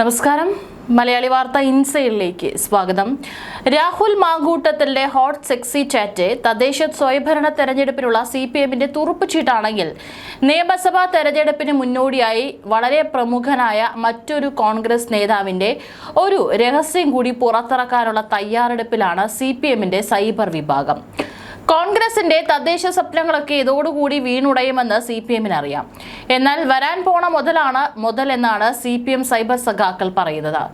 നമസ്കാരം. മലയാളി വാർത്ത ഇൻസൈഡിലേക്ക് സ്വാഗതം. രാഹുൽ മാങ്കൂട്ടത്തിന്റെ ഹോട്ട് സെക്സി ചാറ്റ് തദ്ദേശ സ്വയംഭരണ തെരഞ്ഞെടുപ്പിനുള്ള സി പി എമ്മിന്റെ തുറുപ്പുചീട്ടാണെങ്കിൽ നിയമസഭാ തെരഞ്ഞെടുപ്പിന് മുന്നോടിയായി വളരെ പ്രമുഖനായ മറ്റൊരു കോൺഗ്രസ് നേതാവിന്റെ ഒരു രഹസ്യം കൂടി പുറത്തിറക്കാനുള്ള തയ്യാറെടുപ്പിലാണ് സി പി എമ്മിന്റെ സൈബർ വിഭാഗം. കോൺഗ്രസിന്റെ തദ്ദേശ സ്വപ്നങ്ങളൊക്കെ ഇതോടുകൂടി വീണുടയുമെന്ന് സി പി എമ്മിന് അറിയാം എന്നാൽ വരാൻ പോണ മുതലാണ് മുതൽ എന്നാണ് സി പി എം സൈബർ സഖാക്കൾ പറയുന്നത്.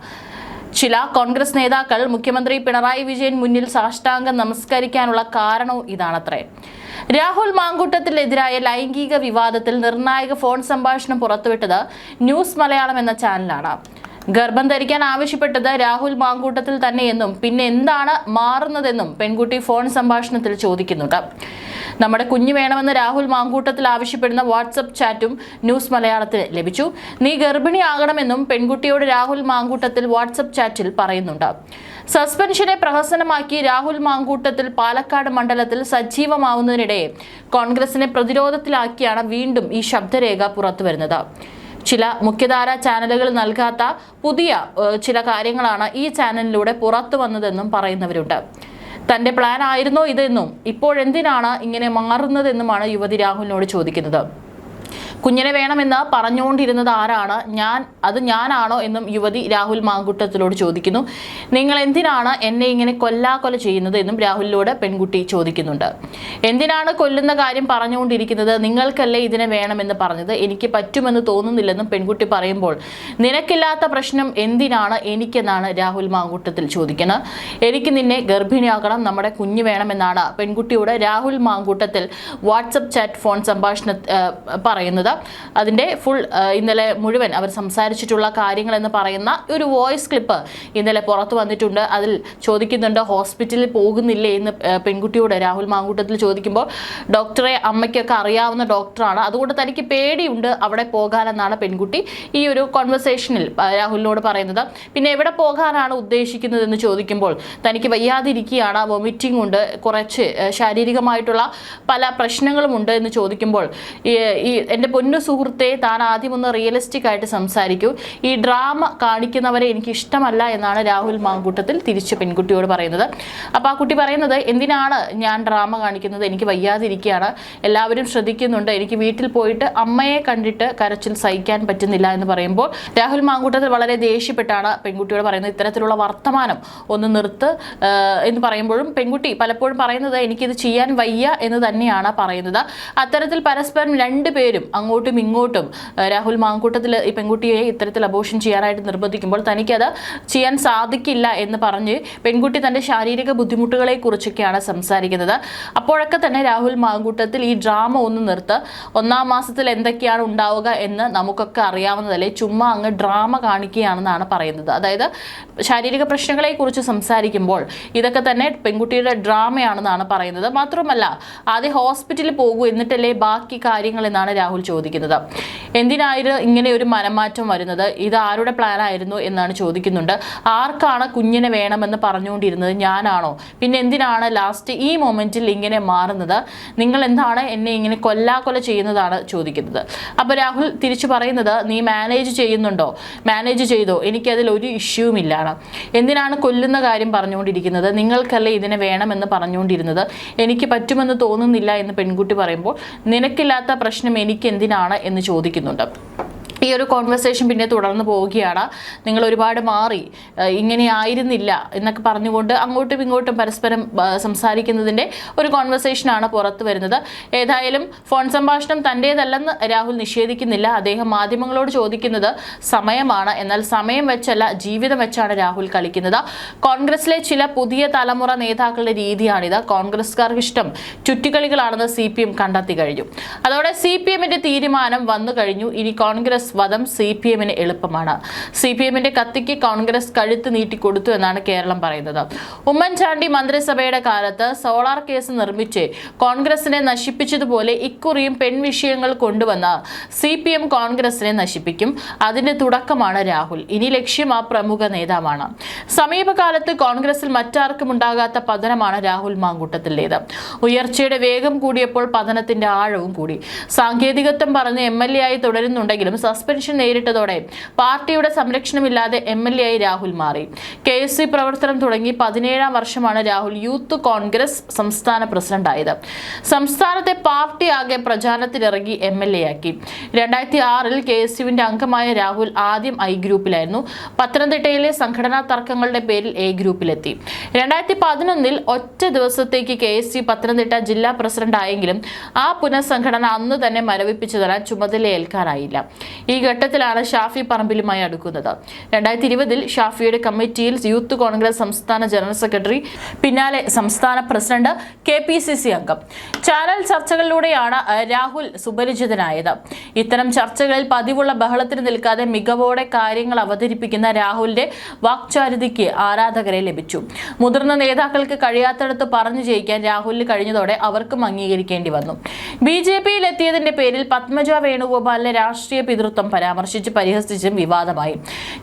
ചില കോൺഗ്രസ് നേതാക്കൾ മുഖ്യമന്ത്രി പിണറായി വിജയൻ മുന്നിൽ സാഷ്ടാംഗം നമസ്കരിക്കാനുള്ള കാരണവും ഇതാണത്രേ. രാഹുൽ മാങ്കൂട്ടത്തിനെതിരായ ലൈംഗിക വിവാദത്തിൽ നിർണായക ഫോൺ സംഭാഷണം പുറത്തുവിട്ടത് ന്യൂസ് മലയാളം എന്ന ചാനലാണ്. ഗർഭം ധരിക്കാൻ ആവശ്യപ്പെട്ടത് രാഹുൽ മാങ്കൂട്ടത്തിൽ തന്നെയെന്നും പിന്നെ എന്താണ് മാറുന്നതെന്നും പെൺകുട്ടി ഫോൺ സംഭാഷണത്തിൽ ചോദിക്കുന്നുണ്ട്. നമ്മുടെ കുഞ്ഞു വേണമെന്ന് രാഹുൽ മാങ്കൂട്ടത്തിൽ ആവശ്യപ്പെടുന്ന വാട്സപ്പ് ചാറ്റും ന്യൂസ് മലയാളത്തിന് ലഭിച്ചു. നീ ഗർഭിണിയാകണമെന്നും പെൺകുട്ടിയോട് രാഹുൽ മാങ്കൂട്ടത്തിൽ വാട്സപ്പ് ചാറ്റിൽ പറയുന്നുണ്ട്. സസ്പെൻഷനെ പ്രഹസനമാക്കി രാഹുൽ മാങ്കൂട്ടത്തിൽ പാലക്കാട് മണ്ഡലത്തിൽ സജീവമാവുന്നതിനിടെ കോൺഗ്രസിനെ പ്രതിരോധത്തിലാക്കിയാണ് വീണ്ടും ഈ ശബ്ദരേഖ പുറത്തുവരുന്നത്. ചില മുഖ്യധാര ചാനലുകൾ നൽകാത്ത പുതിയ ചില കാര്യങ്ങളാണ് ഈ ചാനലിലൂടെ പുറത്തു വന്നതെന്നും പറയുന്നവരുണ്ട്. തന്റെ പ്ലാൻ ആയിരുന്നോ ഇതെന്നും ഇപ്പോഴെന്തിനാണ് ഇങ്ങനെ മാറുന്നതെന്നുമാണ് യുവതി രാഹുലിനോട് ചോദിക്കുന്നത്. കുഞ്ഞിനെ വേണമെന്ന് പറഞ്ഞുകൊണ്ടിരുന്നത് ആരാണ്? ഞാൻ അത് ഞാനാണോ എന്നും യുവതി രാഹുൽ മാങ്കുട്ടത്തിലോട് ചോദിക്കുന്നു. നിങ്ങൾ എന്തിനാണ് എന്നെ ഇങ്ങനെ കൊല്ലാക്കൊല ചെയ്യുന്നത് എന്നും രാഹുലിനോട് പെൺകുട്ടി ചോദിക്കുന്നുണ്ട്. എന്തിനാണ് കൊല്ലുന്ന കാര്യം പറഞ്ഞുകൊണ്ടിരിക്കുന്നത്? നിങ്ങൾക്കല്ലേ ഇതിനെ വേണമെന്ന് പറഞ്ഞത്? എനിക്ക് പറ്റുമെന്ന് തോന്നുന്നില്ലെന്നും പെൺകുട്ടി പറയുമ്പോൾ നിനക്കില്ലാത്ത പ്രശ്നം എന്തിനാണ് എനിക്കെന്നാണ് രാഹുൽ മാങ്കുട്ടത്തിൽ ചോദിക്കുന്നത്. എനിക്ക് നിന്നെ ഗർഭിണിയാക്കണം നമ്മുടെ കുഞ്ഞ് വേണമെന്നാണ്. പെൺകുട്ടിയോട് Rahul Mamkootathil WhatsApp chat phone സംഭാഷണ ആ, പറയുന്നത്. അതിന്റെ ഫുൾ ഇന്നലെ മുഴുവൻ അവർ സംസാരിച്ചിട്ടുള്ള കാര്യങ്ങൾ എന്ന് പറയുന്ന ഒരു വോയിസ് ക്ലിപ്പ് ഇന്നലെ പുറത്തു വന്നിട്ടുണ്ട്. അതിൽ ചോദിക്കുന്നുണ്ട് ഹോസ്പിറ്റലിൽ പോകുന്നില്ലേ? എന്ന് പെൺകുട്ടിയോട് രാഹുൽ മാങ്കൂട്ടത്തിൽ ചോദിക്കുമ്പോൾ ഡോക്ടറെ അമ്മയ്ക്കൊക്കെ അറിയാവുന്ന ഡോക്ടറാണ്. അതുകൊണ്ട് തനിക്ക് പേടിയുണ്ട് അവിടെ പോകാനെന്നാണ് പെൺകുട്ടി ഈ ഒരു കോൺവെർസേഷനിൽ രാഹുലിനോട് പറയുന്നത്. പിന്നെ എവിടെ പോകാനാണ് ഉദ്ദേശിക്കുന്നത് എന്ന് ചോദിക്കുമ്പോൾ തനിക്ക് വയ്യാതിരിക്കുകയാണ് വൊമിറ്റിംഗ് ഉണ്ട് കുറച്ച് ശാരീരികമായിട്ടുള്ള പല പ്രശ്നങ്ങളും ഉണ്ട് എന്ന് ചോദിക്കുമ്പോൾ ഈ എന്റെ പൊന്നു സുഹൃത്തെ താൻ ആദ്യം ഒന്ന് റിയലിസ്റ്റിക് ആയിട്ട് സംസാരിക്കൂ. ഈ ഡ്രാമ കാണിക്കുന്നവരെ എനിക്ക് ഇഷ്ടമല്ല എന്നാണ് രാഹുൽ മാങ്കൂട്ടത്തിൽ തിരിച്ച് പെൺകുട്ടിയോട് പറയുന്നത്. അപ്പോൾ ആ കുട്ടി പറയുന്നത് എന്തിനാണ് ഞാൻ ഡ്രാമ കാണിക്കുന്നത്? എനിക്ക് വയ്യാതിരിക്കുകയാണ്. എല്ലാവരും ശ്രദ്ധിക്കുന്നുണ്ട്. എനിക്ക് വീട്ടിൽ പോയിട്ട് അമ്മയെ കണ്ടിട്ട് കരച്ചിൽ സഹിക്കാൻ പറ്റുന്നില്ല എന്ന് പറയുമ്പോൾ രാഹുൽ മാങ്കൂട്ടത്തിൽ വളരെ ദേഷ്യപ്പെട്ടാണ് പെൺകുട്ടിയോട് പറയുന്നത്. ഇത്തരത്തിലുള്ള വർത്തമാനം ഒന്ന് നിർത്ത് എന്ന് പറയുമ്പോഴും പെൺകുട്ടി പലപ്പോഴും പറയുന്നത് എനിക്കിത് ചെയ്യാൻ വയ്യ എന്ന് തന്നെയാണ് പറയുന്നത്. അത്തരത്തിൽ പരസ്പരം രണ്ടുപേരും അങ്ങോട്ടും ഇങ്ങോട്ടും രാഹുൽ മാങ്കൂട്ടത്തിൽ ഈ പെൺകുട്ടിയെ ഇത്തരത്തിൽ അബോഷൻ ചെയ്യാനായിട്ട് നിർബന്ധിക്കുമ്പോൾ തനിക്കത് ചെയ്യാൻ സാധിക്കില്ല എന്ന് പറഞ്ഞ് പെൺകുട്ടി തന്റെ ശാരീരിക ബുദ്ധിമുട്ടുകളെ കുറിച്ചൊക്കെയാണ് സംസാരിക്കുന്നത്. അപ്പോഴൊക്കെ തന്നെ രാഹുൽ മാങ്കൂട്ടത്തിൽ ഈ ഡ്രാമ ഒന്ന് നിർത്ത് ഒന്നാം മാസത്തിൽ എന്തൊക്കെയാണ് ഉണ്ടാവുക എന്ന് നമുക്കൊക്കെ അറിയാവുന്നതല്ലേ ചുമ്മാ അങ്ങ് ഡ്രാമ കാണിക്കുകയാണെന്നാണ് പറയുന്നത്. അതായത് ശാരീരിക പ്രശ്നങ്ങളെ കുറിച്ച് സംസാരിക്കുമ്പോൾ ഇതൊക്കെ തന്നെ പെൺകുട്ടിയുടെ ഡ്രാമയാണെന്നാണ് പറയുന്നത്. മാത്രമല്ല ആദ്യം ഹോസ്പിറ്റലിൽ പോകൂ എന്നിട്ടല്ലേ ബാക്കി കാര്യങ്ങൾ എന്നാണ് രാഹുൽ ചോദിക്കുന്നത്. എന്തിനായിരുന്നു ഇങ്ങനെ ഒരു മനമാറ്റം വരുന്നത്? ഇത് ആരുടെ പ്ലാൻ ആയിരുന്നു എന്നാണ് ചോദിക്കുന്നുണ്ട്. ആർക്കാണ് കുഞ്ഞിനെ വേണമെന്ന് പറഞ്ഞുകൊണ്ടിരുന്നത്? ഞാനാണോ? പിന്നെ എന്തിനാണ് ലാസ്റ്റ് ഈ മൊമെന്റിൽ ഇങ്ങനെ മാറുന്നത്? നിങ്ങൾ എന്താണ് എന്നെ ഇങ്ങനെ കൊല്ലാക്കൊല ചെയ്യുന്നതാണ് ചോദിക്കുന്നത്. അപ്പോൾ രാഹുൽ തിരിച്ചു പറയുന്നത് നീ മാനേജ് ചെയ്യുന്നുണ്ടോ? മാനേജ് ചെയ്തോ? എനിക്കതിൽ ഒരു ഇഷ്യൂവും ഇല്ലാണ് എന്തിനാണ് കൊല്ലുന്ന കാര്യം പറഞ്ഞുകൊണ്ടിരിക്കുന്നത്? നിങ്ങൾക്കല്ലേ ഇതിനെ വേണമെന്ന് പറഞ്ഞുകൊണ്ടിരുന്നത്? എനിക്ക് പറ്റുമെന്ന് തോന്നുന്നില്ല എന്ന് പെൺകുട്ടി പറയുമ്പോൾ നിനക്കില്ലാത്ത പ്രശ്നം എനിക്ക് എന്തിനാണ് എന്ന് ചോദിക്കുന്നുണ്ട്. ഈ ഒരു കോൺവെർസേഷൻ പിന്നെ തുടർന്ന് പോവുകയാണ്. നിങ്ങൾ ഒരുപാട് മാറി. ഇങ്ങനെ ആയിരുന്നില്ല എന്നൊക്കെ പറഞ്ഞുകൊണ്ട് അങ്ങോട്ടും ഇങ്ങോട്ടും പരസ്പരം സംസാരിക്കുന്നതിന്റെ ഒരു കോൺവെർസേഷനാണ് പുറത്തു വരുന്നത്. ഏതായാലും ഫോൺ സംഭാഷണം തന്റേതല്ലെന്ന് രാഹുൽ നിഷേധിക്കുന്നില്ല. അദ്ദേഹം മാധ്യമങ്ങളോട് ചോദിക്കുന്നത് സമയമാണ്. എന്നാൽ സമയം വെച്ചല്ല ജീവിതം വെച്ചാണ് രാഹുൽ കളിക്കുന്നത്. കോൺഗ്രസിലെ ചില പുതിയ തലമുറ നേതാക്കളുടെ രീതിയാണിത്. കോൺഗ്രസ്കാർക്ക് ഇഷ്ടം ചുറ്റിക്കളികളാണെന്ന് സി പി എം കണ്ടെത്തി കഴിഞ്ഞു. അതോടെ സി പി എമ്മിന്റെ തീരുമാനം വന്നു കഴിഞ്ഞു. ഇനി കോൺഗ്രസ് വധം സി പി എമ്മിന് എളുപ്പമാണ്. സി പി എമ്മിന്റെ കത്തിക്ക് കോൺഗ്രസ് കഴുത്ത് നീട്ടിക്കൊടുത്തു എന്നാണ് കേരളം പറയുന്നത്. ഉമ്മൻചാണ്ടി മന്ത്രിസഭയുടെ കാലത്ത് സോളാർ കേസ് നിർമ്മിച്ച് കോൺഗ്രസിനെ നശിപ്പിച്ചതുപോലെ ഇക്കുറിയും പെൺവിഷയങ്ങൾ കൊണ്ടുവന്ന സി പി എം കോൺഗ്രസിനെ നശിപ്പിക്കും. അതിന്റെ തുടക്കമാണ് രാഹുൽ. ഇനി ലക്ഷ്യം ആ പ്രമുഖ നേതാവാണ്. സമീപകാലത്ത് കോൺഗ്രസിൽ മറ്റാർക്കും ഉണ്ടാകാത്ത പതനമാണ് രാഹുൽ മാങ്കൂട്ടത്തിലേത്. ഉയർച്ചയുടെ വേഗം കൂടിയപ്പോൾ പതനത്തിന്റെ ആഴവും കൂടി. സാങ്കേതികത്വം പറഞ്ഞ് എം എൽ എ ആയി തുടരുന്നുണ്ടെങ്കിലും സസ്പെൻഷൻ നേരിട്ടതോടെ പാർട്ടിയുടെ സംരക്ഷണമില്ലാതെ എം എൽ എ ആയി രാഹുൽ മാറി. കെ എസ് സി പ്രവർത്തനം തുടങ്ങി പതിനേഴാം വർഷമാണ് രാഹുൽ യൂത്ത് കോൺഗ്രസ് സംസ്ഥാന പ്രസിഡന്റായത്. സംസ്ഥാനത്തെ പാർട്ടി ആകെ പ്രചാരണത്തിലിറങ്ങി എം എൽ എ ആക്കി. രണ്ടായിരത്തി ആറിൽ കെ എസ് യുവിന്റെ അംഗമായ രാഹുൽ ആദ്യം ഐ ഗ്രൂപ്പിലായിരുന്നു. പത്തനംതിട്ടയിലെ സംഘടനാ തർക്കങ്ങളുടെ പേരിൽ എ ഗ്രൂപ്പിലെത്തി. രണ്ടായിരത്തി പതിനൊന്നിൽ ഒറ്റ ദിവസത്തേക്ക് കെ എസ് യു പത്തനംതിട്ട ജില്ലാ പ്രസിഡന്റ് ആയെങ്കിലും ആ പുനഃസംഘടന അന്ന് തന്നെ മരവിപ്പിച്ചു തരാൻ ചുമതലയേൽക്കാനായില്ല. ഈ ഘട്ടത്തിലാണ് ഷാഫി പറമ്പിലുമായി അടുക്കുന്നത്. രണ്ടായിരത്തി ഇരുപതിൽ ഷാഫിയുടെ കമ്മിറ്റിയിൽ യൂത്ത് കോൺഗ്രസ് സംസ്ഥാന ജനറൽ സെക്രട്ടറി പിന്നാലെ സംസ്ഥാന president K P C C അംഗം. ചാനൽ ചർച്ചകളിലൂടെയാണ് രാഹുൽ സുപരിചിതനായത്. ഇത്തരം ചർച്ചകളിൽ പതിവുള്ള ബഹളത്തിന് നിൽക്കാതെ മികവോടെ കാര്യങ്ങൾ അവതരിപ്പിക്കുന്ന രാഹുലിന്റെ വാക്ചാരിതയ്ക്ക് ആരാധകരെ ലഭിച്ചു. മുതിർന്ന നേതാക്കൾക്ക് കഴിയാത്തടത്ത് പറഞ്ഞു ജയിക്കാൻ രാഹുലിന് കഴിഞ്ഞതോടെ അവർക്കും അംഗീകരിക്കേണ്ടി വന്നു. ബി ജെ പിയിൽ എത്തിയതിന്റെ പേരിൽ പത്മജ വേണുഗോപാലിനെ രാഷ്ട്രീയ പിതൃത്വം പരാമർശിച്ച് പരിഹസിച്ചും വിവാദമായി.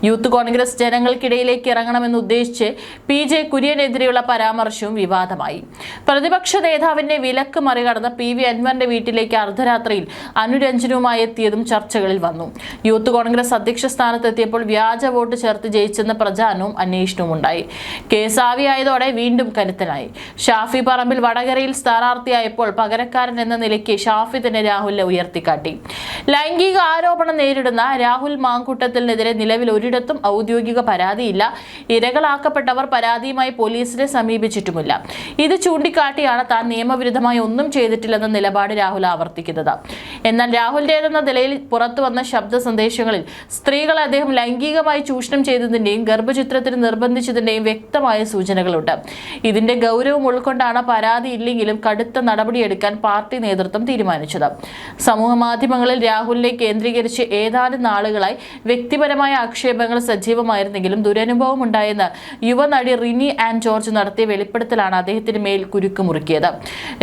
യൂത്ത് കോൺഗ്രസ് ജനങ്ങൾക്കിടയിലേക്ക് ഇറങ്ങണമെന്ന് ഉദ്ദേശിച്ച് പി ജെ കുര്യനെതിരെയുള്ള പരാമർശവും വിവാദമായി. പ്രതിപക്ഷ നേതാവിന്റെ വിലക്ക് മറികടന്ന് പി വി അൻവറിന്റെ വീട്ടിലേക്ക് അർദ്ധരാത്രിയിൽ അനുരഞ്ജനവുമായി എത്തിയതും ചർച്ചകളിൽ വന്നു. യൂത്ത് കോൺഗ്രസ് അധ്യക്ഷ സ്ഥാനത്തെത്തിയപ്പോൾ വ്യാജ വോട്ട് ചേർത്ത് ജയിച്ചെന്ന പ്രചാരണവും അന്വേഷണവും ഉണ്ടായി കേസ് ആവിയായതോടെ വീണ്ടും കരുത്തനായി. ഷാഫി പറമ്പിൽ വടകരയിൽ സ്ഥാനാർത്ഥിയായപ്പോൾ പകരക്കാരൻ എന്ന നിലയ്ക്ക് ഷാഫി തന്നെ രാഹുലിനെ ഉയർത്തിക്കാട്ടി. ലൈംഗിക ആരോപണം നേരിടുന്ന രാഹുൽ മാങ്കൂട്ടത്തിനെതിരെ നിലവിൽ ഒരിടത്തും ഔദ്യോഗിക പരാതിയില്ല. ഇരകളാക്കപ്പെട്ടവർ പരാതിയുമായി പോലീസിനെ സമീപിച്ചിട്ടുമില്ല. ഇത് ചൂണ്ടിക്കാട്ടിയാണ് താൻ നിയമവിരുദ്ധമായി ഒന്നും ചെയ്തിട്ടില്ലെന്ന നിലപാട് രാഹുൽ ആവർത്തിക്കുന്നത്. എന്നാൽ രാഹുലിന്റേതെന്ന നിലയിൽ പുറത്തു വന്ന ശബ്ദ സന്ദേശങ്ങളിൽ സ്ത്രീകളെ അദ്ദേഹം ലൈംഗികമായി ചൂഷണം ചെയ്തതിന്റെയും ഗർഭചിത്രത്തിന് നിർബന്ധിച്ചതിന്റെയും വ്യക്തമായ സൂചനകളുണ്ട്. ഇതിന്റെ ഗൗരവം ഉൾക്കൊണ്ടാണ് പരാതി ഇല്ലെങ്കിലും കടുത്ത നടപടിയെടുക്കാൻ പാർട്ടി നേതൃത്വം തീരുമാനിച്ചത്. സമൂഹ മാധ്യമങ്ങളിൽ രാഹുലിനെ കേന്ദ്രീകരിച്ച് ഏതാനും നാളുകളായി വ്യക്തിപരമായ ആക്ഷേപങ്ങൾ സജീവമായിരുന്നെങ്കിലും ദുരനുഭവം ഉണ്ടായെന്ന് യുവനടി റിനി ആൻഡ് ജോർജ് നടത്തിയ വെളിപ്പെടുത്തലാണ് അദ്ദേഹത്തിന് മേൽ കുരുക്ക് മുറുക്കിയത്.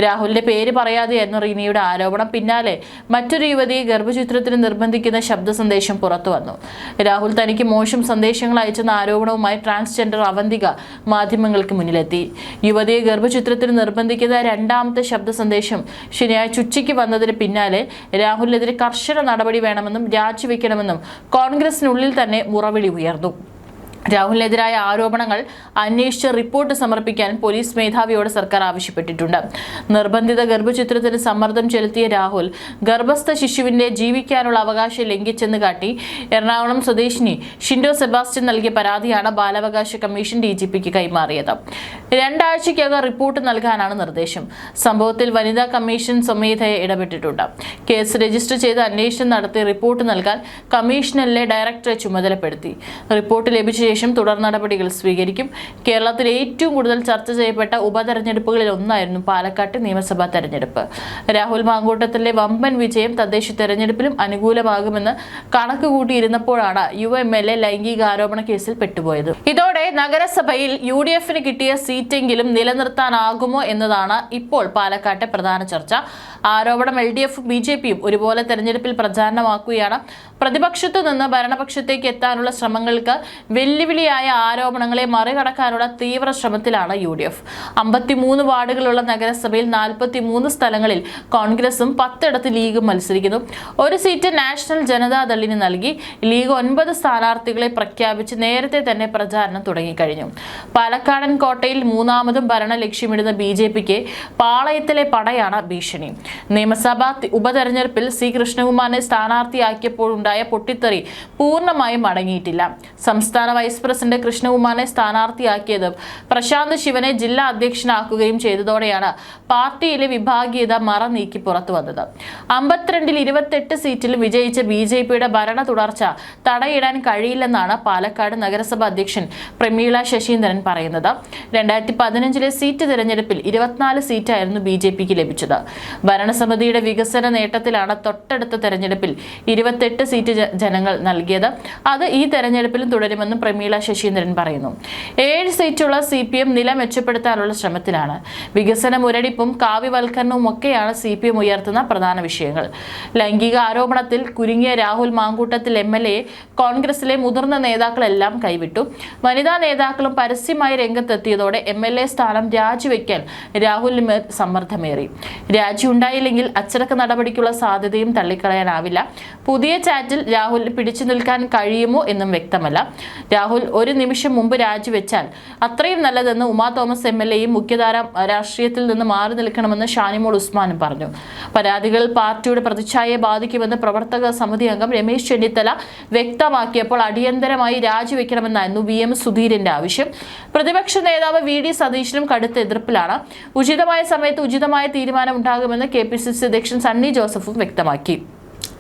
രാഹുലിന്റെ പേര് പറയാതെയായിരുന്നു റിനിയുടെ ആരോപണം. പിന്നാലെ മറ്റൊരു യുവതി ഗർഭചിത്രത്തിന് നിർബന്ധിക്കുന്ന ശബ്ദ സന്ദേശം പുറത്തു വന്നു. രാഹുൽ തനിക്ക് മോശം സന്ദേശങ്ങൾ അയച്ചെന്ന ആരോപണവുമായി ട്രാൻസ്ജെൻഡർ അവന്തിക മാധ്യമങ്ങൾക്ക് മുന്നിലെത്തി. യുവതിയെ ഗർഭചിത്രത്തിന് നിർബന്ധിക്കുന്ന രണ്ടാമത്തെ ശബ്ദ സന്ദേശം ശനിയാഴ്ച ഉച്ചയ്ക്ക് വന്നതിന് പിന്നാലെ രാഹുലിനെതിരെ കർശന നടപടി വേണമെന്നും രാജിവെക്കണമെന്നും കോൺഗ്രസിനുള്ളിൽ തന്നെ മുറവിളി ഉയർന്നു. രാഹുലിനെതിരായ ആരോപണങ്ങൾ അന്വേഷിച്ച് റിപ്പോർട്ട് സമർപ്പിക്കാൻ പോലീസ് മേധാവിയോട് സർക്കാർ ആവശ്യപ്പെട്ടിട്ടുണ്ട്. നിർബന്ധിത ഗർഭചിത്രത്തിന് സമ്മർദ്ദം ചെലുത്തിയ രാഹുൽ ഗർഭസ്ഥ ശിശുവിന്റെ ജീവിക്കാനുള്ള അവകാശം ലംഘിച്ചെന്ന് കാട്ടി എറണാകുളം സ്വദേശിനി ഷിൻഡോ സെബാസ്റ്റ്യൻ നൽകിയ പരാതിയാണ് ബാലാവകാശ കമ്മീഷൻ ഡി കൈമാറിയത്. രണ്ടാഴ്ചയ്ക്കകം റിപ്പോർട്ട് നൽകാനാണ് നിർദ്ദേശം. സംഭവത്തിൽ വനിതാ കമ്മീഷൻ സ്വമേധയെ ഇടപെട്ടിട്ടുണ്ട്. കേസ് രജിസ്റ്റർ ചെയ്ത് അന്വേഷണം നടത്തി റിപ്പോർട്ട് നൽകാൻ കമ്മീഷനിലെ ഡയറക്ടറെ ചുമതലപ്പെടുത്തി. റിപ്പോർട്ട് ലഭിച്ച ശേഷം തുടർ നടപടികൾ സ്വീകരിക്കും. കേരളത്തിൽ ഏറ്റവും കൂടുതൽ ചർച്ച ചെയ്യപ്പെട്ട ഉപതെരഞ്ഞെടുപ്പുകളിൽ ഒന്നായിരുന്നു പാലക്കാട്ട് നിയമസഭാ തെരഞ്ഞെടുപ്പ്. രാഹുൽ മാങ്കൂട്ടത്തിലെ വമ്പൻ വിജയം തദ്ദേശ തെരഞ്ഞെടുപ്പിലും അനുകൂലമാകുമെന്ന് കണക്ക് കൂട്ടിയിരുന്നപ്പോഴാണ് യു എം എൽ എ ലൈംഗികാരോപണ കേസിൽ പെട്ടുപോയത്. ഇതോടെ നഗരസഭയിൽ യു ഡി എഫിന് കിട്ടിയ സീറ്റെങ്കിലും നിലനിർത്താനാകുമോ എന്നതാണ് ഇപ്പോൾ പാലക്കാട്ടെ പ്രധാന ചർച്ച. ആരോപണം എൽ ഡി എഫും ബി ജെ പിയും ഒരുപോലെ തെരഞ്ഞെടുപ്പിൽ പ്രചാരണമാക്കുകയാണ്. പ്രതിപക്ഷത്തു നിന്ന് ഭരണപക്ഷത്തേക്ക് എത്താനുള്ള ശ്രമങ്ങൾക്ക് വെല്ലുവിളിയായ ആരോപണങ്ങളെ മറികടക്കാനുള്ള തീവ്ര ശ്രമത്തിലാണ് യു ഡി എഫ്. അമ്പത്തിമൂന്ന് വാർഡുകളുള്ള നഗരസഭയിൽ നാൽപ്പത്തിമൂന്ന് സ്ഥലങ്ങളിൽ കോൺഗ്രസും പത്തിടത്ത് ലീഗും മത്സരിക്കുന്നു. ഒരു സീറ്റ് നാഷണൽ ജനതാദളിന് നൽകി ലീഗ് ഒൻപത് സ്ഥാനാർത്ഥികളെ പ്രഖ്യാപിച്ച് നേരത്തെ തന്നെ പ്രചാരണം തുടങ്ങിക്കഴിഞ്ഞു. പാലക്കാടൻ കോട്ടയിൽ മൂന്നാമതും ഭരണ ലക്ഷ്യമിടുന്ന ബി ജെ പിക്ക് പാളയത്തിലെ പടയാണ് ഭീഷണി. നിയമസഭാ ഉപതെരഞ്ഞെടുപ്പിൽ സി കൃഷ്ണകുമാറിനെ സ്ഥാനാർത്ഥിയാക്കിയപ്പോഴുണ്ടായ പൊട്ടിത്തെറി പൂർണമായും അടങ്ങിയിട്ടില്ല. സംസ്ഥാന വൈസ് പ്രസിഡന്റ് കൃഷ്ണകുമാറിനെ സ്ഥാനാർത്ഥിയാക്കിയത് പ്രശാന്ത് ശിവനെ ജില്ലാ അധ്യക്ഷനാക്കുകയും ചെയ്തതോടെയാണ് പാർട്ടിയിലെ വിഭാഗീയത മറ നീക്കി പുറത്തു വന്നത്. അമ്പത്തിരണ്ടിൽ ഇരുപത്തെട്ട് സീറ്റിൽ വിജയിച്ച ബി ജെ പിയുടെ ഭരണ തുടർച്ച തടയിടാൻ കഴിയില്ലെന്നാണ് പാലക്കാട് നഗരസഭ അധ്യക്ഷൻ പ്രമീള ശശീന്ദ്രൻ പറയുന്നത്. രണ്ടായിരത്തി പതിനഞ്ചിലെ സീറ്റ് തിരഞ്ഞെടുപ്പിൽ ഇരുപത്തിനാല് സീറ്റായിരുന്നു ബി ജെ പിക്ക് ലഭിച്ചത്. ഭരണസമിതിയുടെ വികസന നേട്ടത്തിലാണ് തൊട്ടടുത്ത തെരഞ്ഞെടുപ്പിൽ ഇരുപത്തെട്ട് സീറ്റ് ജനങ്ങൾ നൽകിയത്. അത് ഈ തെരഞ്ഞെടുപ്പിലും തുടരുമെന്നും പ്രമീള ശശീന്ദ്രൻ പറയുന്നു. ഏഴ് സീറ്റുള്ള സി പി എം നില മെച്ചപ്പെടുത്താനുള്ള ശ്രമത്തിലാണ്. വികസന മുരടിപ്പും കാവ്യവൽക്കരണവും ഒക്കെയാണ് സി പി എം ഉയർത്തുന്ന പ്രധാന വിഷയങ്ങൾ. ലൈംഗിക ആരോപണത്തിൽ കുരുങ്ങിയ Rahul Mamkootathil M L A കോൺഗ്രസിലെ മുതിർന്ന നേതാക്കളെല്ലാം കൈവിട്ടു. വനിതാ നേതാക്കളും പരസ്യമായി രംഗത്തെത്തിയതോടെ എം എൽ എ സ്ഥാനം രാജിവെക്കാൻ രാഹുലിന് സമ്മർദ്ദമേറി. രാജിയുണ്ടായി ഉണ്ടായില്ലെങ്കിൽ അച്ചടക്ക നടപടിക്കുള്ള സാധ്യതയും തള്ളിക്കളയാനാവില്ല. പുതിയ ചാറ്റിൽ രാഹുൽ പിടിച്ചു നിൽക്കാൻ കഴിയുമോ എന്നും വ്യക്തമല്ല. രാഹുൽ ഒരു നിമിഷം മുമ്പ് രാജിവെച്ചാൽ അത്രയും നല്ലതെന്ന് ഉമാ തോമസ് എം എൽ എയും മുഖ്യധാര രാഷ്ട്രീയത്തിൽ നിന്ന് മാറി നിൽക്കണമെന്ന് ഷാനിമോൾ ഉസ്മാനും പറഞ്ഞു. പരാതികൾ പാർട്ടിയുടെ പ്രതിച്ഛായയെ ബാധിക്കുമെന്ന് പ്രവർത്തക സമിതി അംഗം രമേശ് ചെന്നിത്തല വ്യക്തമാക്കിയപ്പോൾ അടിയന്തരമായി രാജിവെക്കണമെന്നായിരുന്നു വി എം സുധീരന്റെ ആവശ്യം. പ്രതിപക്ഷ നേതാവ് വി ഡി സതീശനും കടുത്ത എതിർപ്പിലാണ്. ഉചിതമായ സമയത്ത് ഉചിതമായ തീരുമാനം ഉണ്ടാകുമെന്ന് കെ പി സി സി അധ്യക്ഷൻ സണ്ണി ജോസഫും വ്യക്തമാക്കി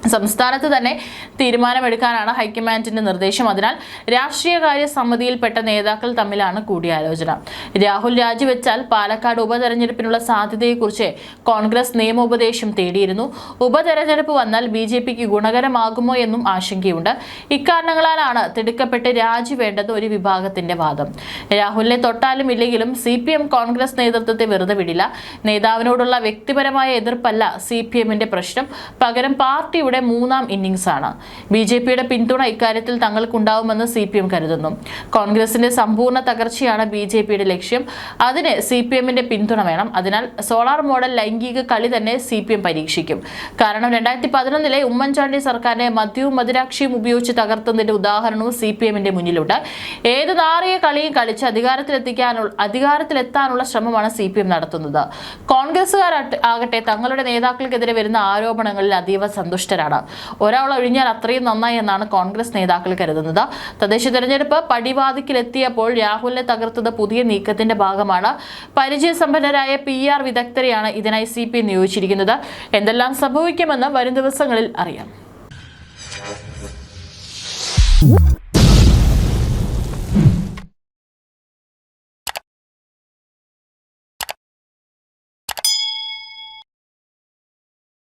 സംസ്ഥാനത്ത് തന്നെ തീരുമാനമെടുക്കാനാണ് ഹൈക്കമാൻഡിന്റെ നിർദ്ദേശം. അതിനാൽ രാഷ്ട്രീയകാര്യ സമിതിയിൽപ്പെട്ട നേതാക്കൾ തമ്മിലാണ് കൂടിയാലോചന. രാഹുൽ രാജിവെച്ചാൽ പാലക്കാട് ഉപതെരഞ്ഞെടുപ്പിനുള്ള സാധ്യതയെക്കുറിച്ച് കോൺഗ്രസ് നിയമോപദേശം തേടിയിരുന്നു. ഉപതെരഞ്ഞെടുപ്പ് വന്നാൽ ബി ജെ പിക്ക് ഗുണകരമാകുമോ എന്നും ആശങ്കയുണ്ട്. ഇക്കാരണങ്ങളാലാണ് തിടുക്കപ്പെട്ട് രാജി വേണ്ടത് ഒരു വിഭാഗത്തിന്റെ വാദം. രാഹുലിനെ തൊട്ടാലും ഇല്ലെങ്കിലും സി കോൺഗ്രസ് നേതൃത്വത്തെ വെറുതെ വിടില്ല. നേതാവിനോടുള്ള വ്യക്തിപരമായ എതിർപ്പല്ല സി പ്രശ്നം. പകരം പാർട്ടിയുടെ മൂന്നാം ഇന്നിംഗ്സ് ആണ് ബി ജെ പിയുടെ പിന്തുണ ഇക്കാര്യത്തിൽ തങ്ങൾക്കുണ്ടാവുമെന്ന് സി പി എം കരുതുന്നു. കോൺഗ്രസിന്റെ സമ്പൂർണ തകർച്ചയാണ് ബി ജെ പിയുടെ ലക്ഷ്യം. അതിന് സി പി എമ്മിന്റെ പിന്തുണ വേണം. അതിനാൽ സോളാർ മോഡൽ ലൈംഗിക കളി തന്നെ സി പി എം പരീക്ഷിക്കും. കാരണം രണ്ടായിരത്തി പതിനൊന്നിലെ ഉമ്മൻചാണ്ടി സർക്കാരിനെ മദ്യവും മദിരാക്ഷിയും ഉപയോഗിച്ച് തകർത്തതിന്റെ ഉദാഹരണവും സി പി എമ്മിന്റെ മുന്നിലുണ്ട്. ഏത് നാറിയ കളിയും കളിച്ച് അധികാരത്തിലെത്തിക്കാനുള്ള അധികാരത്തിലെത്താനുള്ള ശ്രമമാണ് സി പി എം നടത്തുന്നത്. കോൺഗ്രസുകാർ ആകട്ടെ തങ്ങളുടെ നേതാക്കൾക്കെതിരെ വരുന്ന ആരോപണങ്ങളിൽ അതീവ സന്തുഷ്ടരാണ്. ഒരാൾ ഒഴിഞ്ഞാൽ അത്രയും നന്നായി എന്നാണ് കോൺഗ്രസ് നേതാക്കൾ കരുതുന്നത്. തദ്ദേശ തെരഞ്ഞെടുപ്പ് പടിവാതിക്കിലെത്തിയപ്പോൾ രാഹുലിനെ തകർത്തത് പുതിയ നീക്കത്തിന്റെ ഭാഗമാണ്. പരിചയസമ്പന്നരായ പി ആർ വിദഗ്ധരെയാണ് ഇതിനായി സി പി നിയോഗിച്ചിരിക്കുന്നത്. എന്തെല്ലാം സംഭവിക്കുമെന്ന് വരും ദിവസങ്ങളിൽ അറിയാം.